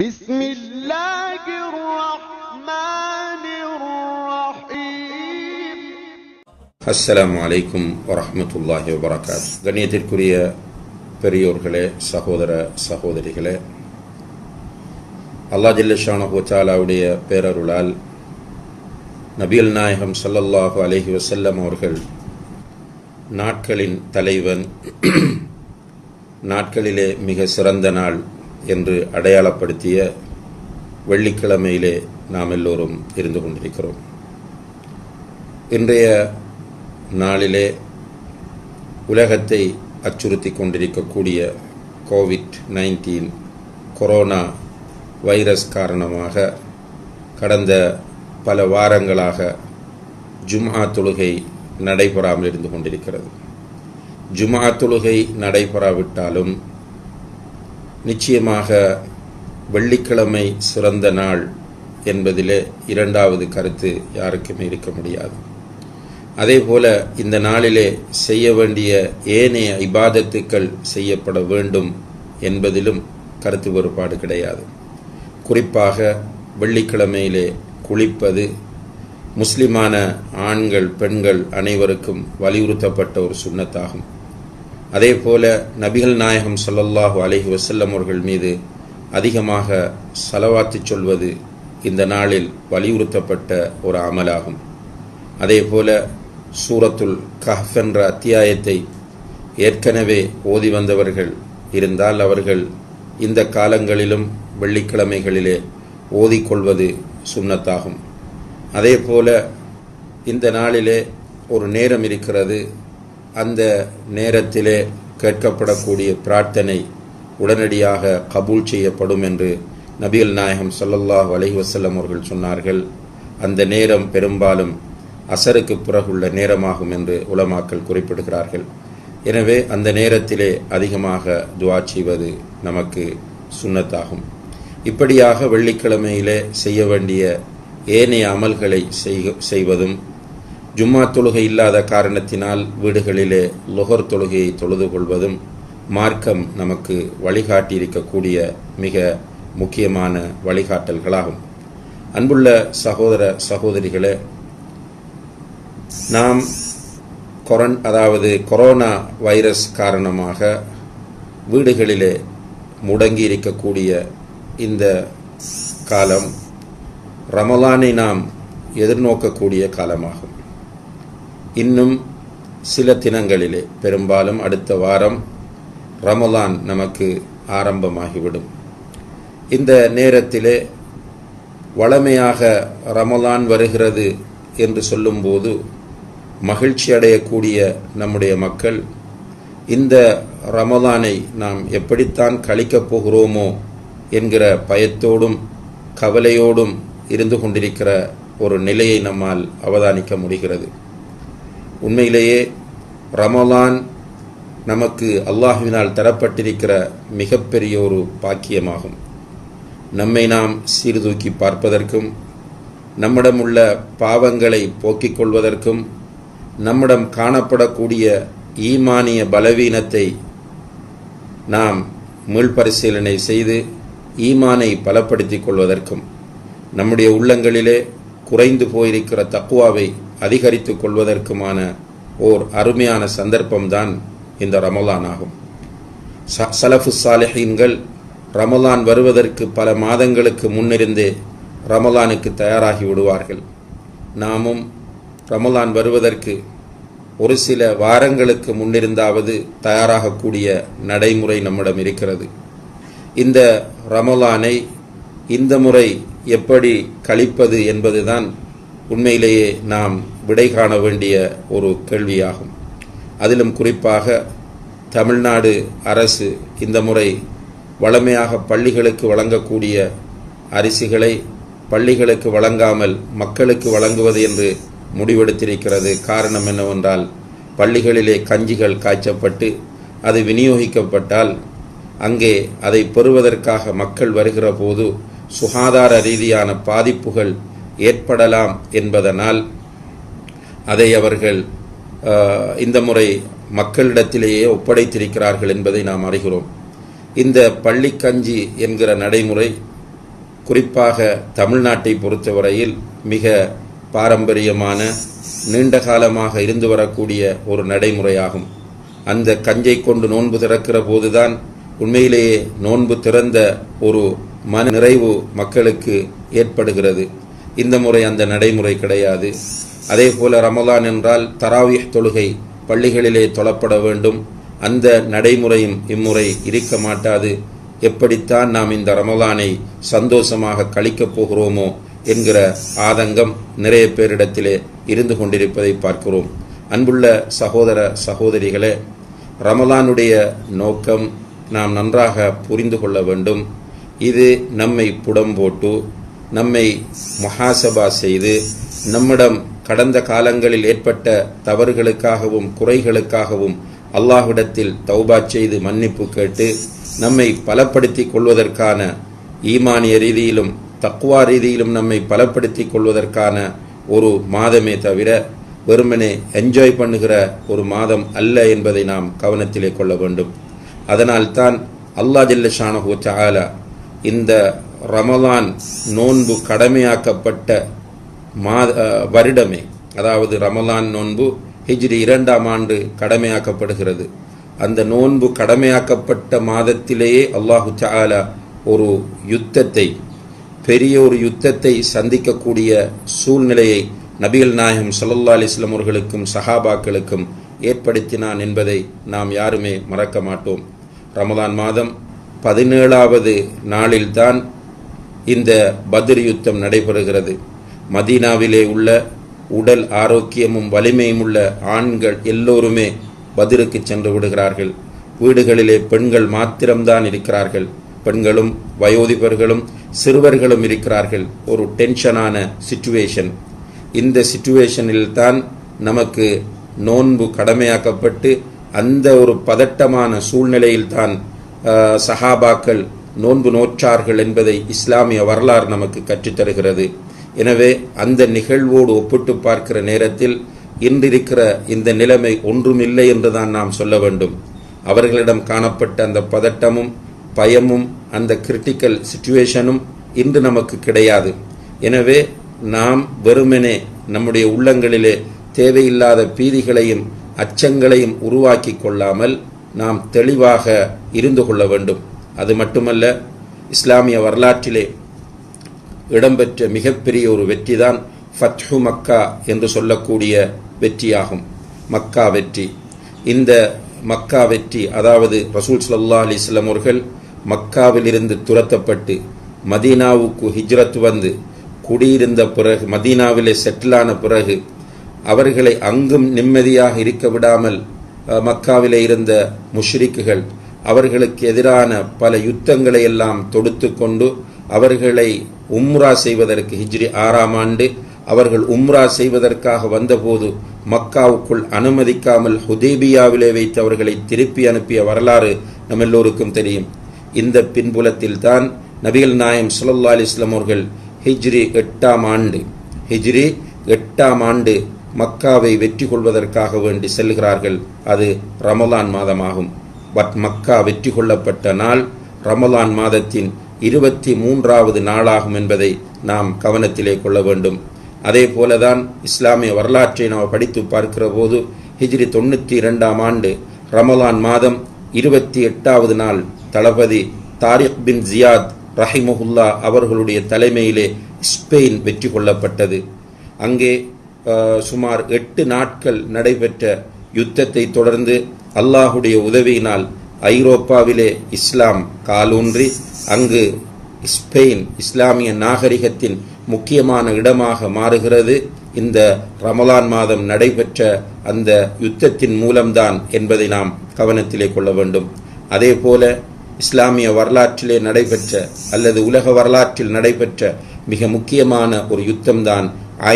بسم الله الرحمن الرحيم அஸ்ஸலாமு அலைக்கும் வரஹ்மத்துல்லாஹி வபரகாத் கண்ணியத்திற்குரிய பெரியோர்களே சகோதர சகோதரிகளே அல்லாஹ் ஜில்லஷானஹு தாலாவுடைய பேரருளால் நபியல் நாயகம் ஸல்லல்லாஹு அலைஹி வஸல்லம் அவர்கள் நாட்களின் தலைவன் நாட்களிலே மிக சிறந்த நாள் என்று அடையாளப்படுத்திய வெள்ளிக்கிழமையிலே நாம் எல்லோரும் இருந்து கொண்டிருக்கிறோம். இன்றைய நாளிலே உலகத்தை அச்சுறுத்தி கொண்டிருக்கக்கூடிய கோவிட் நைன்டீன் கொரோனா வைரஸ் காரணமாக கடந்த பல வாரங்களாக ஜும்ஆ தொழுகை நடைபெறாமல் இருந்து கொண்டிருக்கிறது. ஜும்ஆ தொழுகை நடைபெறாவிட்டாலும் நிச்சயமாக வெள்ளிக்கிழமை சிறந்த நாள் என்பதிலே இரண்டாவது கருத்து யாருக்குமே இருக்க முடியாது. அதேபோல இந்த நாளிலே செய்ய வேண்டிய ஏனைய இபாதத்துக்கள் செய்யப்பட வேண்டும் என்பதிலும் கருத்து வேறுபாடு கிடையாது. குறிப்பாக வெள்ளிக்கிழமையிலே குளிப்பது முஸ்லிமான ஆண்கள் பெண்கள் அனைவருக்கும் வலியுறுத்தப்பட்ட ஒரு சுண்ணத்தாகும். அதே போல நபிகள் நாயகம் சல்லல்லாஹு அலஹி வசல்லம் அவர்கள் மீது அதிகமாக செலவாத்து சொல்வது இந்த நாளில் வலியுறுத்தப்பட்ட ஒரு அமலாகும். அதே போல சூரத்துல் கஹ் என்ற அத்தியாயத்தை ஏற்கனவே ஓதி வந்தவர்கள் இருந்தால் அவர்கள் இந்த காலங்களிலும் வெள்ளிக்கிழமைகளிலே ஓதிக்கொள்வது சுண்ணத்தாகும். அதே போல இந்த நாளிலே ஒரு நேரம் இருக்கிறது. அந்த நேரத்திலே கேட்கப்படக்கூடிய பிரார்த்தனை உடனடியாக கபூல் செய்யப்படும் என்று நபிகள் நாயகம் சல்லல்லாஹ் அலஹி வசல்லம் அவர்கள் சொன்னார்கள். அந்த நேரம் பெரும்பாலும் அசருக்கு பிறகுள்ள நேரமாகும் என்று உலமாக்கள் குறிப்பிடுகிறார்கள். எனவே அந்த நேரத்திலே அதிகமாக துவா செய்வது நமக்கு சுண்ணத்தாகும். இப்படியாக வெள்ளிக்கிழமையிலே செய்ய வேண்டிய ஏனைய அமல்களை செய்வதும் ஜும்மா தொழுகை இல்லாத காரணத்தினால் வீடுகளிலே லொகர் தொழுகையை தொழுது கொள்வதும் மார்க்கம் நமக்கு வழிகாட்டியிருக்கக்கூடிய மிக முக்கியமான வழிகாட்டல்களாகும். அன்புள்ள சகோதர சகோதரிகளே நாம் கொரன் அதாவது கொரோனா வைரஸ் காரணமாக வீடுகளிலே முடங்கி இருக்கக்கூடிய இந்த காலம் ரமலானை நாம் எதிர்நோக்கக்கூடிய காலமாகும். இன்னும் சில தினங்களிலே பெரும்பாலும் அடுத்த வாரம் ரமலான் நமக்கு ஆரம்பமாகிவிடும். இந்த நேரத்திலே வளமையாக ரமலான் வருகிறது என்று சொல்லும்போது மகிழ்ச்சி அடையக்கூடிய நம்முடைய மக்கள் இந்த ரமலானை நாம் எப்படித்தான் கழிக்கப் போகிறோமோ என்கிற பயத்தோடும் கவலையோடும் இருந்து கொண்டிருக்கிற ஒரு நிலையை நம்மால் அவதானிக்க முடிகிறது. உண்மையிலேயே ரமலான் நமக்கு அல்லாஹுவினால் தரப்பட்டிருக்கிற மிகப்பெரிய ஒரு பாக்கியமாகும். நம்மை நாம் சீர்தூக்கி பார்ப்பதற்கும் நம்மிடம் உள்ள பாவங்களை போக்கிக் கொள்வதற்கும் நம்மிடம் காணப்படக்கூடிய ஈமானிய பலவீனத்தை நாம் மீள்பரிசீலனை செய்து ஈமானை பலப்படுத்திக் கொள்வதற்கும் நம்முடைய உள்ளங்களிலே குறைந்து போயிருக்கிற தக்குவாவை அதிகரித்துக் கொள்வதற்குமான ஓர் அருமையான சந்தர்ப்பம்தான் இந்த ரமலான் ஆகும். ச- சலஃபு சாலிஹீன்கள் ரமலான் வருவதற்கு பல மாதங்களுக்கு முன்னிருந்தே ரமலானுக்கு தயாராகி விடுவார்கள். நாமும் ரமலான் வருவதற்கு ஒரு சில வாரங்களுக்கு முன்னிருந்தாவது தயாராகக்கூடிய நடைமுறை நம்மிடம் இருக்கிறது. இந்த ரமலானை இந்த முறை எப்படி கழிப்பது என்பதுதான் உண்மையிலேயே நாம் விடை காண வேண்டிய ஒரு கேள்வியாகும். அதிலும் குறிப்பாக தமிழ்நாடு அரசு இந்த முறை வளமையாக பள்ளிகளுக்கு வழங்கக்கூடிய அரிசிகளை பள்ளிகளுக்கு வழங்காமல் மக்களுக்கு வழங்குவது என்று முடிவெடுத்திருக்கிறது. காரணம் என்னவென்றால் பள்ளிகளிலே கஞ்சிகள் காய்ச்சப்பட்டு அது விநியோகிக்கப்பட்டால் அங்கே அதை பெறுவதற்காக மக்கள் வருகிற போது சுகாதார ரீதியான பாதிப்புகள் ஏற்படலாம் என்பதனால் அதை அவர்கள் இந்த முறை மக்களிடத்திலேயே ஒப்படைத்திருக்கிறார்கள் என்பதை நாம் அறிகிறோம். இந்த பள்ளிக்கஞ்சி என்கிற நடைமுறை குறிப்பாக தமிழ்நாட்டை பொறுத்தவரையில் மிக பாரம்பரியமான நீண்ட காலமாக இருந்து வரக்கூடிய ஒரு நடைமுறையாகும். அந்த கஞ்சை கொண்டு நோன்பு திறக்கிற போதுதான் உண்மையிலேயே நோன்பு திறந்த ஒரு மன நிறைவு மக்களுக்கு ஏற்படுகிறது. இந்த முறை அந்த நடைமுறை கிடையாது. அதே போல ரமலான் என்றால் தராவிஹ் தொழுகை பள்ளிகளிலே தொழப்பட வேண்டும். அந்த நடைமுறையும் இம்முறை இருக்க மாட்டாது. எப்படித்தான் நாம் இந்த ரமலானை சந்தோஷமாக கழிக்கப் போகிறோமோ என்கிற ஆதங்கம் நிறைய பேரிடத்திலே இருந்து கொண்டிருப்பதை பார்க்கிறோம். அன்புள்ள சகோதர சகோதரிகளே ரமலானுடைய நோக்கம் நாம் நன்றாக புரிந்து கொள்ள வேண்டும். இது நம்மை புடம்போட்டு நம்மை மகாசபா செய்து நம்மிடம் கடந்த காலங்களில் ஏற்பட்ட தவறுகளுக்காகவும் குறைகளுக்காகவும் அல்லாஹ்விடத்தில் தௌபா செய்து மன்னிப்பு கேட்டு நம்மை பலப்படுத்திக் கொள்வதற்கான ஈமானிய ரீதியிலும் தக்குவா ரீதியிலும் நம்மை பலப்படுத்திக் கொள்வதற்கான ஒரு மாதமே தவிர வெறுமனே என்ஜாய் பண்ணுகிற ஒரு மாதம் அல்ல என்பதை நாம் கவனத்திலே கொள்ள வேண்டும். அதனால்தான் அல்லாஹ் ஜல்ல ஷானஹு தஆலா இந்த ரமலான் நோன்பு கடமையாக்கப்பட்ட மாத வருடமே. அதாவது ரமலான் நோன்பு ஹிஜ்ரி இரண்டாம் ஆண்டு கடமையாக்கப்படுகிறது. அந்த நோன்பு கடமையாக்கப்பட்ட மாதத்திலேயே அல்லாஹு சாலா ஒரு யுத்தத்தை பெரிய ஒரு யுத்தத்தை சந்திக்கக்கூடிய சூழ்நிலையை நபிகள் நாயகம் சல்லல்லா அலைஹி அவர்களுக்கும் சஹாபாக்களுக்கும் ஏற்படுத்தினான் என்பதை நாம் யாருமே மறக்க மாட்டோம். ரமலான் மாதம் பதினேழாவது நாளில்தான் இந்த பத்ர் யுத்தம் நடைபெறுகிறது. மதீனாவிலே உள்ள உடல் ஆரோக்கியமும் வலிமையும் உள்ள ஆண்கள் எல்லோருமே பதிலுக்கு சென்று விடுகிறார்கள். வீடுகளிலே பெண்கள் மாத்திரம்தான் இருக்கிறார்கள். பெண்களும் வயோதிபர்களும் சிறுவர்களும் இருக்கிறார்கள். ஒரு டென்ஷனான சிச்சுவேஷன் இந்த சிச்சுவேஷனில் தான் நமக்கு நோன்பு கடமையாக்கப்பட்டு அந்த ஒரு பதட்டமான சூழ்நிலையில் தான் சஹாபாக்கள் நோன்பு நோற்றார்கள் என்பதை இஸ்லாமிய வரலாறு நமக்கு கற்றுத்தருகிறது. எனவே அந்த நிகழ்வோடு ஒப்பிட்டு பார்க்கிற நேரத்தில் இன்றிருக்கிற இந்த நிலைமை ஒன்றுமில்லை என்றுதான் நாம் சொல்ல வேண்டும். அவர்களிடம் காணப்பட்ட அந்த பதட்டமும் பயமும் அந்த கிரிட்டிக்கல் சுச்சுவேஷனும் இன்று நமக்கு கிடையாது. எனவே நாம் வெறுமனே நம்முடைய உள்ளங்களிலே தேவையில்லாத பீதிகளையும் அச்சங்களையும் உருவாக்கி கொள்ளாமல் நாம் தெளிவாக இருந்து கொள்ள வேண்டும். அது மட்டுமல்ல இஸ்லாமிய வரலாற்றிலே இடம்பெற்ற மிகப்பெரிய ஒரு வெற்றி தான் ஃபத்ஹு மக்கா என்று சொல்லக்கூடிய வெற்றியாகும். மக்கா வெற்றி. இந்த மக்கா வெற்றி அதாவது ரசூல் ஸல்லல்லாஹு அலைஹி அவர்கள் மக்காவிலிருந்து துரத்தப்பட்டு மதீனாவுக்கு ஹிஜ்ரத் வந்து குடியிருந்த பிறகு மதீனாவிலே செட்டிலான பிறகு அவர்களை அங்கும் நிம்மதியாக இருக்க விடாமல் மக்காவிலே இருந்த முஷ்ரிக்குகள் அவர்களுக்கு எதிரான பல யுத்தங்களை எல்லாம் தொடுத்து கொண்டு அவர்களை உம்ரா செய்வதற்கு ஹிஜ்ரி ஆறாம் ஆண்டு அவர்கள் உம்ரா செய்வதற்காக வந்தபோது மக்காவுக்குள் அனுமதிக்காமல் ஹுதேபியாவிலே வைத்து அவர்களை திருப்பி அனுப்பிய வரலாறு நம்ம எல்லோருக்கும் தெரியும். இந்த பின்புலத்தில் தான் நபிகள் நாயம் சுல்லா அலைஹி வஸல்லம் அவர்கள் ஹிஜ்ரி எட்டாம் ஆண்டு ஹிஜ்ரி எட்டாம் ஆண்டு மக்காவை வெற்றி கொள்வதற்காக வேண்டி செல்கிறார்கள். அது ரமலான் மாதமாகும். மக்கா வெற்றி கொள்ளப்பட்ட நாள் ரமலான் மாதத்தின் இருபத்தி மூன்றாவது நாளாகும் என்பதை நாம் கவனத்திலே கொள்ள வேண்டும். அதே போலதான் இஸ்லாமிய வரலாற்றை நாம் படித்து பார்க்கிற போது ஹிஜ்ரி தொண்ணூற்றி இரண்டாம் ஆண்டு ரமலான் மாதம் இருபத்தி எட்டாவது நாள் தளபதி தாரிக் பின் ஜியாத் ரஹிமஹுல்லா அவர்களுடைய தலைமையிலே ஸ்பெயின் வெற்றி கொள்ளப்பட்டது. அங்கே சுமார் எட்டு நாட்கள் நடைபெற்ற யுத்தத்தை தொடர்ந்து அல்லாஹுடைய உதவியினால் ஐரோப்பாவிலே இஸ்லாம் காலூன்றி அங்கு ஸ்பெயின் இஸ்லாமிய நாகரிகத்தின் முக்கியமான இடமாக மாறுகிறது. இந்த ரமலான் மாதம் நடைபெற்ற அந்த யுத்தத்தின் மூலம்தான் என்பதை நாம் கவனத்திலே கொள்ள வேண்டும். அதே போல இஸ்லாமிய வரலாற்றிலே நடைபெற்ற அல்லது உலக வரலாற்றில் நடைபெற்ற மிக முக்கியமான ஒரு யுத்தம்தான்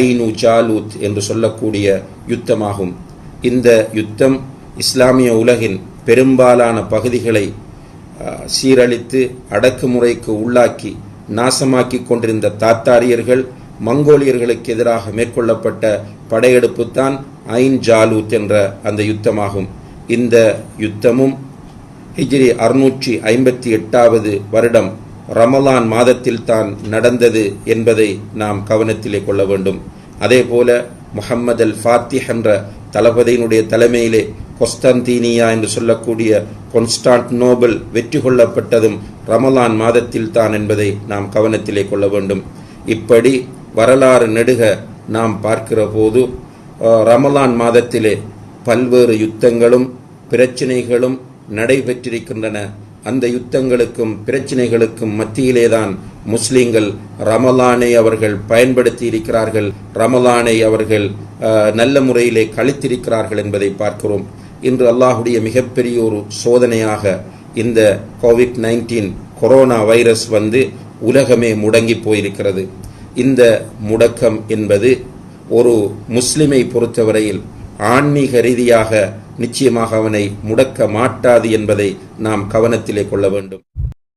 ஐனு ஜாலூத் என்று சொல்லக்கூடிய யுத்தமாகும். இந்த யுத்தம் இஸ்லாமிய உலகின் பெரும்பாலான பகுதிகளை சீரழித்து அடக்குமுறைக்கு உள்ளாக்கி நாசமாக்கி கொண்டிருந்த தாத்தாரியர்கள் மங்கோலியர்களுக்கு எதிராக மேற்கொள்ளப்பட்ட படையெடுப்பு தான் ஐன் ஜாலூத் என்ற அந்த யுத்தமாகும். இந்த யுத்தமும் ஹிஜ்ரி அறுநூற்றி ஐம்பத்தி எட்டாவது வருடம் ரமலான் மாதத்தில் தான் நடந்தது என்பதை நாம் கவனத்திலே கொள்ள வேண்டும். அதே போல முஹம்மது அல் ஃபாத்திஹ் என்ற தளபதியினுடைய தலைமையிலே கொஸ்டந்தீனியா என்று சொல்லக்கூடிய கொன்ஸ்டான்டினோபிள் வெற்றி கொள்ளப்பட்டதும் ரமலான் மாதத்தில் தான் என்பதை நாம் கவனத்திலே கொள்ள வேண்டும். இப்படி வரலாறு நெடுக நாம் பார்க்கிற போது ரமலான் மாதத்திலே பல்வேறு யுத்தங்களும் பிரச்சினைகளும் நடைபெற்றிருக்கின்றன. அந்த யுத்தங்களுக்கும் பிரச்சினைகளுக்கும் மத்தியிலேதான் முஸ்லீம்கள் ரமலானை அவர்கள் பயன்படுத்தி இருக்கிறார்கள். ரமலானை அவர்கள் நல்ல முறையிலே கழித்திருக்கிறார்கள் என்பதை பார்க்கிறோம். இன்று அல்லாஹுடைய மிகப்பெரிய ஒரு சோதனையாக இந்த கோவிட் நைன்டீன் கொரோனா வைரஸ் வந்து உலகமே முடங்கி போயிருக்கிறது. இந்த முடக்கம் என்பது ஒரு முஸ்லிமை பொறுத்தவரையில் ஆன்மீக ரீதியாக நிச்சயமாக அவனை முடக்க மாட்டாது என்பதை நாம் கவனத்திலே கொள்ள வேண்டும்.